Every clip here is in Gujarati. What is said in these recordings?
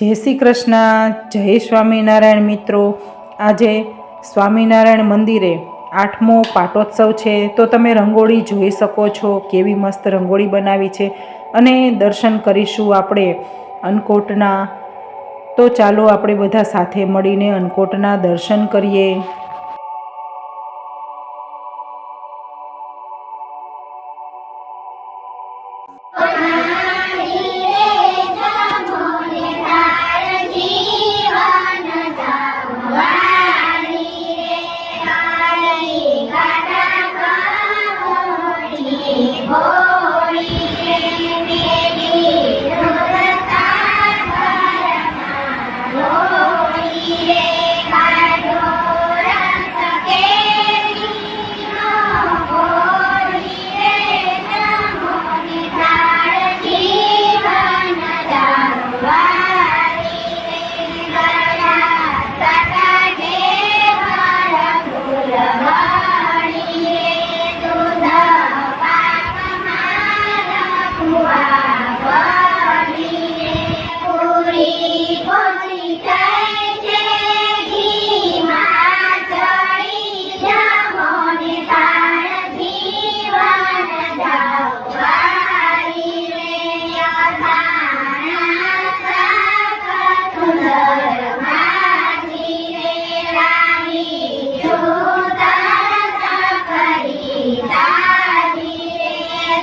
જય શ્રી કૃષ્ણ, જય સ્વામિનારાયણ મિત્રો. આજે સ્વામિનારાયણ મંદિરે આઠમો પાટોત્સવ છે. તો તમે રંગોળી જોઈ શકો છો, કેવી મસ્ત રંગોળી બનાવી છે. અને દર્શન કરીશું આપણે અન્નકોટના. તો ચાલો આપણે બધા સાથે મળીને અન્નકોટના દર્શન કરીએ.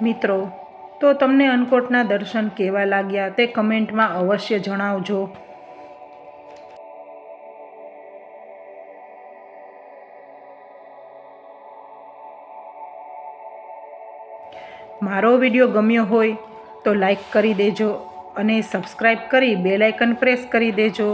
મિત્રો, તો તમને અન્નકોટના દર્શન કેવા લાગ્યા તે કમેન્ટમાં અવશ્ય જણાવજો. મારો વીડિયો ગમ્યો હોય તો લાઈક કરી દેજો અને સબસ્ક્રાઈબ કરી બેલાઇકન પ્રેસ કરી દેજો.